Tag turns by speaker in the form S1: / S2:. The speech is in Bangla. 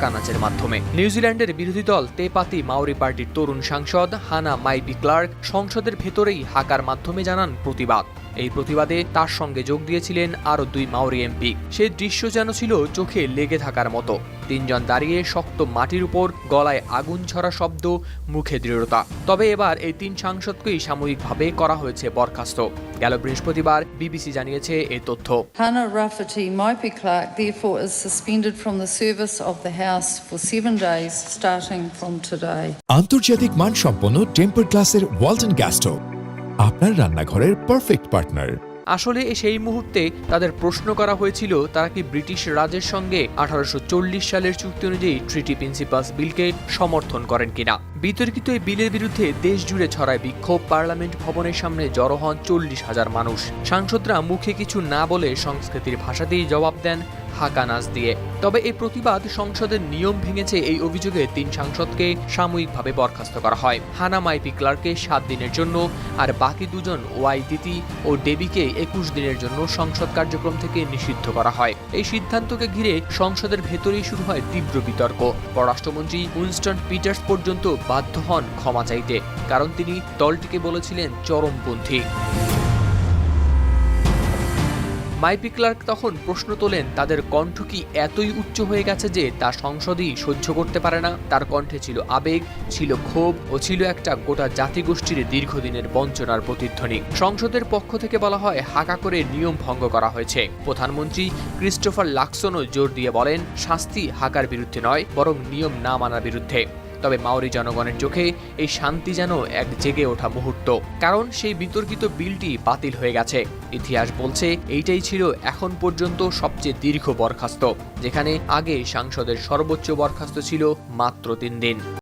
S1: কানাচের মাধ্যমে। নিউজিল্যান্ডের বিরোধী দল তেপাতি মাওরি পার্টির তরুণ সাংসদ হানা মাইবি ক্লার্ক সংসদের ভেতরেই হাকার মাধ্যমে জানান প্রতিবাদ। এই প্রতিবাদে তার সঙ্গে যোগ দিয়েছিলেন আরও দুই মাওরি এমপি। সে দৃশ্য যেন ছিল চোখে লেগে থাকার মতো। তিনজন দাঁড়িয়ে শক্ত মাটির উপর গলায় আগুন ছড়া শব্দ মুখে দৃঢ়তা। তবে এবার এই তিন সাংসদকেই সাময়িকভাবে করা হয়েছে বরখাস্ত। গেল বৃহস্পতিবার বিবিসি জানিয়েছে এই তথ্য।
S2: Hannah Rafferty Moipi Clark therefore is suspended from the service of the House for seven days starting from today.
S3: আন্তর্জাতিক মানসম্পন্ন টেম্পার গ্লাসের ওয়ালটন গ্যাস্টো আপনার রান্নাঘরের পারফেক্ট পার্টনার
S1: আসলে সেই মুহূর্তে তাদের প্রশ্ন করা হয়েছিল, তারা কি ব্রিটিশ রাজের সঙ্গে আঠারোশো চল্লিশ সালের চুক্তি অনুযায়ী ট্রিটি প্রিন্সিপালস বিলকে সমর্থন করেন কিনা? বিতর্কিত এই বিলের বিরুদ্ধে দেশ জুড়ে ছড়ায় বিক্ষোভ, পার্লামেন্ট ভবনের সামনে জড়ো হন চল্লিশ হাজার মানুষ। সাংসদরা মুখে কিছু না বলে সংস্কৃতির ভাষাতেই জবাব দেন হাকা নাচ দিয়ে। তবে এই প্রতিবাদ সংসদের নিয়ম ভেঙেছে এই অভিযোগে তিন সাংসদকে সাময়িকভাবে বরখাস্ত করা হয়। হানা মাইপি ক্লার্ককে সাত দিনের জন্য আর বাকি দুজন ওয়াই দিতি ও ডেবিকে একুশ দিনের জন্য সংসদ কার্যক্রম থেকে নিষিদ্ধ করা হয়। এই সিদ্ধান্তকে ঘিরে সংসদের ভেতরেই শুরু হয় তীব্র বিতর্ক। পররাষ্ট্রমন্ত্রী উইনস্টন পিটার্স পর্যন্ত বাধ্য হন ক্ষমা চাইতে, কারণ তিনি দলটিকে বলেছিলেন চরমপন্থী। মাইপি ক্লার্ক তখন প্রশ্ন তোলেন, তাদের কণ্ঠ কি এতই উচ্চ হয়ে গেছে যে তা সংসদই সহ্য করতে পারে না? তার কণ্ঠে ছিল আবেগ, ছিল ক্ষোভ ও ছিল একটা গোটা জাতিগোষ্ঠীর দীর্ঘদিনের বঞ্চনার প্রতিধ্বনি। সংসদের পক্ষ থেকে বলা হয়, হাকা করে নিয়ম ভঙ্গ করা হয়েছে। প্রধানমন্ত্রী ক্রিস্টোফার লাক্সনও জোর দিয়ে বলেন, শাস্তি হাকার বিরুদ্ধে নয়, বরং নিয়ম না মানার বিরুদ্ধে। তবে মাওরি জনগণের চোখে এই শান্তি যেন এক জেগে ওঠা মুহূর্ত। কারণ সেই বিতর্কিত বিলটি বাতিল হয়ে গেছে। ইতিহাস বলছে, এইটাই ছিল এখন পর্যন্ত সবচেয়ে দীর্ঘ বরখাস্ত, যেখানে আগে সাংসদের সর্বোচ্চ বরখাস্ত ছিল মাত্র তিন দিন।